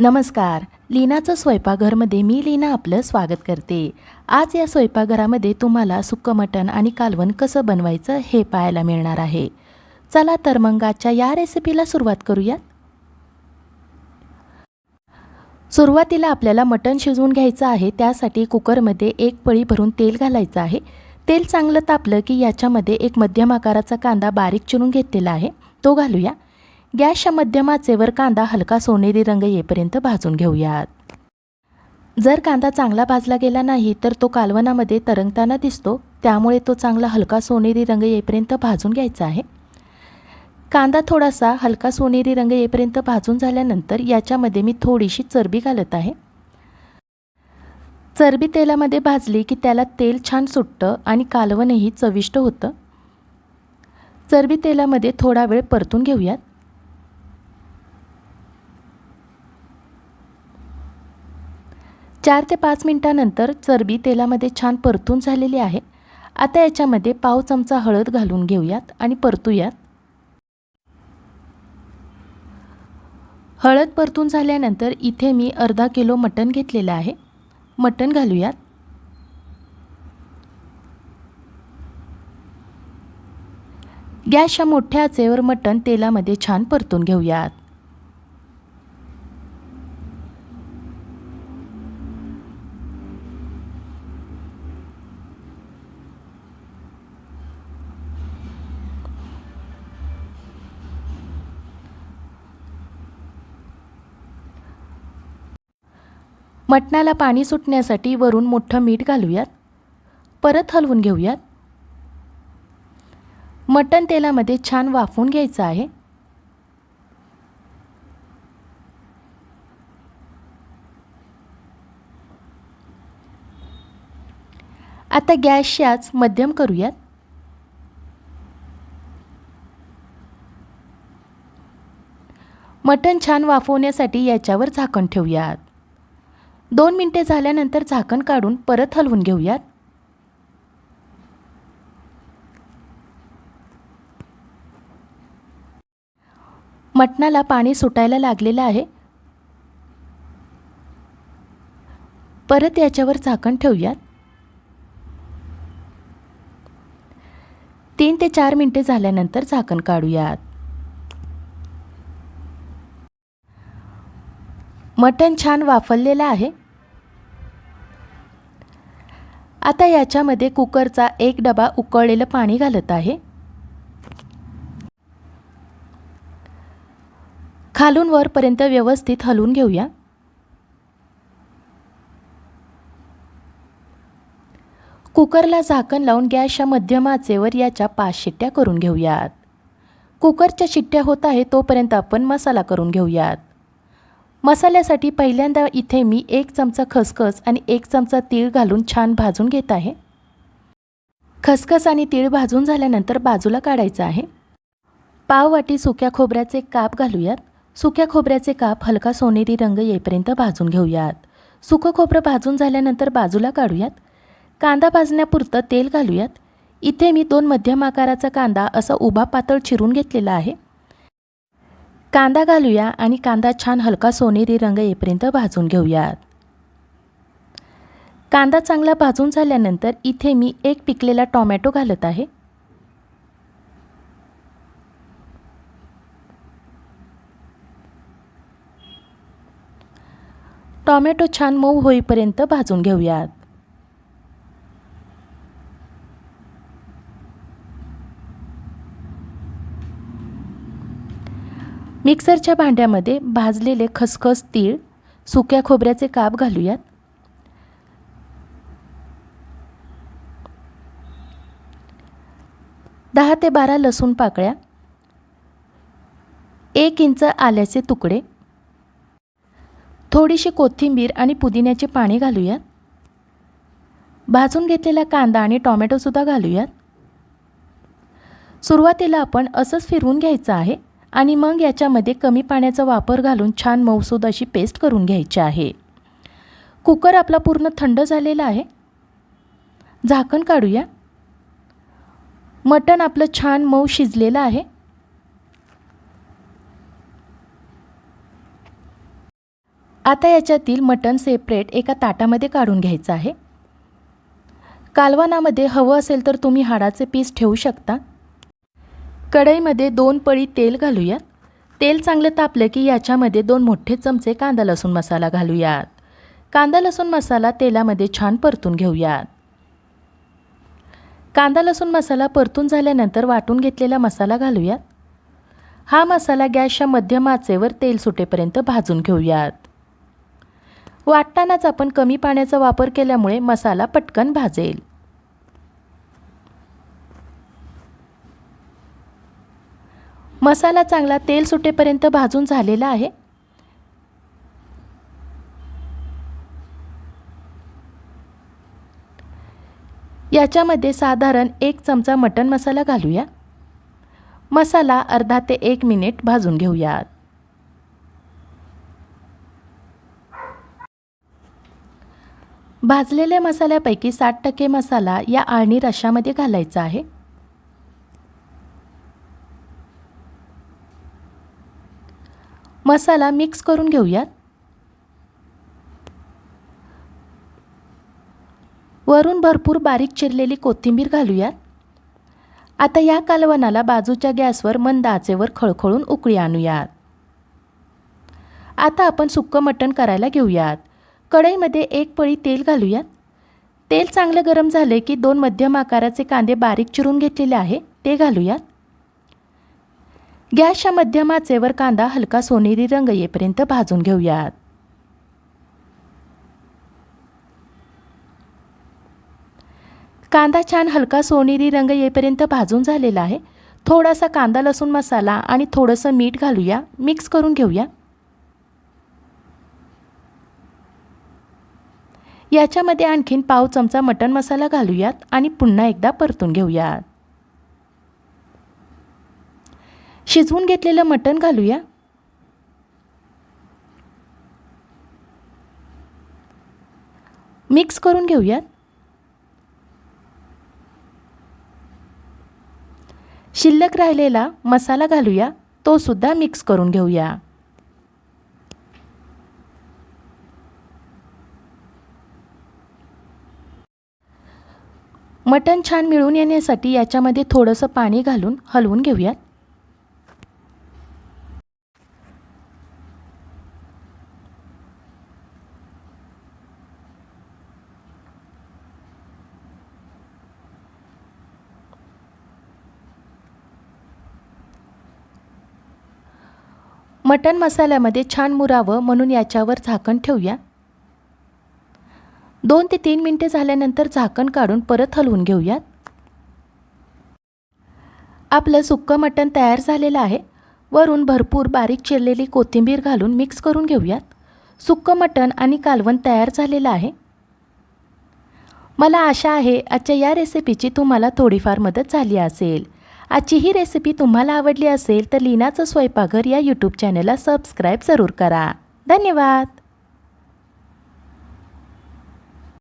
नमस्कार. लीनाचं स्वयंपाकघरमध्ये मी लीना आपलं स्वागत करते. आज या स्वयंपाकघरामध्ये तुम्हाला सुक्कं मटण आणि कालवण कसं बनवायचं हे पाहायला मिळणार आहे. चला तर मग आजच्या या रेसिपीला सुरुवात करूयात. सुरुवातीला आपल्याला मटण शिजवून घ्यायचं आहे त्यासाठी कुकरमध्ये एक पळी भरून तेल घालायचं आहे. तेल चांगलं तापलं की याच्यामध्ये एक मध्यम आकाराचा कांदा बारीक चिरून घेतलेला आहे. तो घालूया. गॅसच्या मध्यम आचेवर कांदा हलका सोनेरी रंग येईपर्यंत भाजून घेऊयात. जर कांदा चांगला भाजला गेला नाही तर तो कालवणामध्ये तरंगताना दिसतो. त्यामुळे तो चांगला हलका सोनेरी रंग येईपर्यंत भाजून घ्यायचा आहे. कांदा थोडासा हलका सोनेरी रंग येईपर्यंत भाजून झाल्यानंतर याच्यामध्ये मी थोडीशी चरबी घालत आहे. चरबी तेलामध्ये भाजली की त्याला तेल छान सुटतं आणि कालवणही चविष्ट होतं. चरबी तेलामध्ये थोडा वेळ परतून घेऊयात. चार ते पाच मिनटानंतर चरबी तेलामध्ये छान परतून झालेली आहे. आता याच्यामध्ये पाव चमचा हळद घालून घेऊयात आणि परतूयात. हळद परतून झाल्यानंतर इथे मी अर्धा किलो मटण घेतलेलं आहे. मटण घालूयात. गॅसच्या मोठ्या आचेवर मटण तेलामध्ये छान परतून घेऊयात. मटणाला पाणी सुटण्यासाठी वरून मोठं मीठ घालूयात. परत हलवून घेऊयात. मटण तेलामध्ये छान वाफवून घ्यायचं आहे. आता गॅसच्याच मध्यम करूयात. मटण छान वाफवण्यासाठी याच्यावर झाकण ठेवूयात. दोन मिनटे झाल्यानंतर झाकण काढून परत हलवून घेऊयात. मटणाला पाणी सुटायला लागलेलं आहे. परत याच्यावर झाकण ठेवूयात. तीन ते चार मिनटे झाल्यानंतर झाकण काढूयात. मटण छान वाफरलेलं आहे. आता याच्यामध्ये कुकरचा एक डबा उकळलेलं पाणी घालत आहे. खालून वरपर्यंत व्यवस्थित हलवून घेऊया. कुकरला झाकण लावून गॅसच्या मध्यम आचेवर याच्या पाच शिट्ट्या करून घेऊयात. कुकरच्या शिट्ट्या होत आहे तोपर्यंत आपण मसाला करून घेऊयात. मसाल्यासाठी पहिल्यांदा इथे मी एक चमचा खसखस आणि एक चमचा तीळ घालून छान भाजून घेत आहे. खसखस आणि तीळ भाजून झाल्यानंतर बाजूला काढायचं आहे. पाव वाटी सुक्या खोबऱ्याचे काप घालूयात. सुक्या खोबऱ्याचे काप हलका सोनेरी रंग येईपर्यंत भाजून घेऊयात. सुकं खोबरं भाजून झाल्यानंतर बाजूला काढूयात. कांदा भाजण्यापुरतं तेल घालूयात. इथे मी दोन मध्यम आकाराचा कांदा असा उभा पातळ चिरून घेतलेला आहे. कांदा घालूया आणि कांदा छान हलका सोनेरी रंग येईपर्यंत भाजून घेऊयात. कांदा चांगला भाजून झाल्यानंतर इथे मी एक पिकलेला टॉमॅटो घालत आहे. टॉमॅटो छान मऊ होईपर्यंत भाजून घेऊयात. मिक्सरच्या भांड्यामध्ये भाजलेले खसखस तीळ सुक्या खोबऱ्याचे काप घालूयात. दहा ते बारा लसूण पाकळ्या एक इंच आल्याचे तुकडे थोडीशी कोथिंबीर आणि पुदिन्याचे पाणी घालूयात. भाजून घेतलेला कांदा आणि टॉमॅटोसुद्धा घालूयात. सुरुवातीला आपण असंच फिरवून घ्यायचं आहे. आणि मग याच्यामध्ये कमी पाण्याचा वापर घालून छान मऊसूद अशी पेस्ट करून घ्यायची आहे. कुकर आपला पूर्ण थंड झालेला आहे. झाकण काढूया. मटण आपलं छान मऊ शिजलेलं आहे. आता याच्यातील मटण सेपरेट एका ताटामध्ये काढून घ्यायचं आहे. कालवानामध्ये हवं असेल तर तुम्ही हाडाचे पीस ठेवू शकता. कढईमध्ये दोन पळी तेल घालूयात. तेल चांगलं तापलं की याच्यामध्ये दोन मोठे चमचे कांदा लसूण मसाला घालूयात. कांदा लसूण मसाला तेलामध्ये छान परतून घेऊयात. कांदा लसूण मसाला परतून झाल्यानंतर वाटून घेतलेला मसाला घालूयात. हा मसाला गॅसच्या मध्यम आचेवर तेल सुटेपर्यंत भाजून घेऊयात. वाटतानाच आपण कमी पाण्याचा वापर केल्यामुळे मसाला पटकन भाजेल. मसाला चांगला तेल सुटेपर्यंत भाजून झालेला आहे. याच्यामध्ये साधारण एक चमचा मटण मसाला घालूया. मसाला अर्धा ते एक मिनिट भाजून घेऊयात. भाजलेल्या मसाल्यापैकी साठ टक्के मसाला या आळणी रशामध्ये घालायचा आहे. मसाला मिक्स करून घेऊयात. वरून भरपूर बारीक चिरलेली कोथिंबीर घालूयात. आता या कालवणाला बाजूच्या गॅसवर मंद आचेवर खळखळून उकळी आणूयात. आता आपण सुक्कं मटण करायला घेऊयात. कढईमध्ये एक पळी तेल घालूयात. तेल चांगलं गरम झाले की दोन मध्यम आकाराचे कांदे बारीक चिरून घेतलेले आहे ते घालूयात. गॅसच्या मध्यम आचेवर कांदा हलका सोनेरी रंग येईपर्यंत भाजून घेऊयात. कांदा छान हलका सोनेरी रंग येईपर्यंत भाजून झालेला आहे. थोडासा कांदा लसूण मसाला आणि थोडंसं मीठ घालूया. मिक्स करून घेऊया. याच्यामध्ये आणखीन पाव चमचा मटण मसाला घालूयात आणि पुन्हा एकदा परतून घेऊयात. शिजवून घेतलेलं मटण घालूया. मिक्स करून घेऊयात. शिल्लक राहिलेला मसाला घालूया. तो सुद्धा मिक्स करून घेऊया. मटण छान मिळून येण्यासाठी याच्यामध्ये थोडंसं पाणी घालून हलवून घेऊयात. मटण मसाल्यामध्ये छान मुरावं म्हणून याच्यावर झाकण ठेवूया. दोन ते तीन मिनटे झाल्यानंतर झाकण काढून परत हलवून घेऊयात. आपलं सुक्कं मटण तयार झालेलं आहे. वरून भरपूर बारीक चिरलेली कोथिंबीर घालून मिक्स करून घेऊयात. सुक्कं मटण आणि कालवण तयार झालेलं आहे. मला आशा आहे आजच्या या रेसिपीची तुम्हाला थोडीफार मदत झाली असेल. आजची ही रेसिपी तुम्हाला आवडली असेल तर लीनाचं स्वयंपाकघर या यूट्यूब चॅनलला सबस्क्राईब जरूर करा. धन्यवाद!